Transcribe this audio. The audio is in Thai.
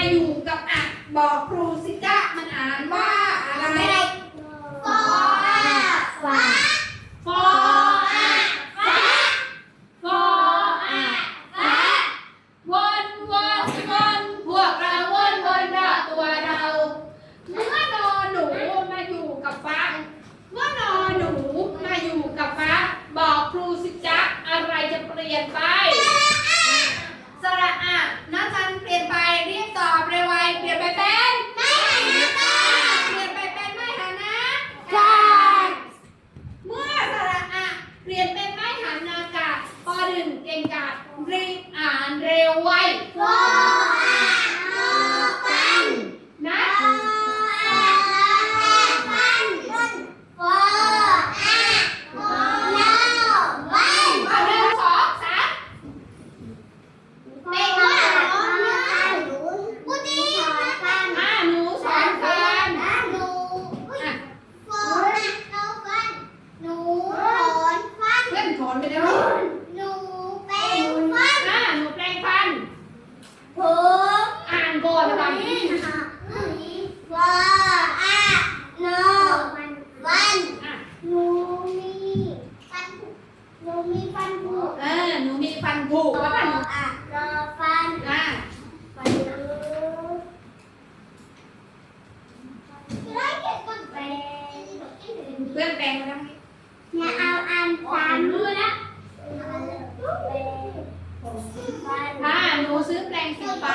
าอยู่กับอะบอกครูสิกะมันอ่านว่าอะไรฟออาฟาฟอาฟาฟอาฟาวนวนวนพวกเราวนวนตัวเราเมื่อนอนหนูมาอยู่กับฟ้าเมื่อนอนหนูมาอยู่กับฟ้าบอกครูสิจ้อะไรจะเปลี่ยนไป เรียนเป็นไม้หานอากาศป .1 เก่งกาจรีบอ่านเร็วไวูมีฟันผุเออหนูมีฟันผุแล้วฟันอะรอฟันอะฟันผุเพื่อนแปลงมาแล้วเนี่ยเอาอันสามมือนะถ้าหนูซื้อแปลงสีฟ้า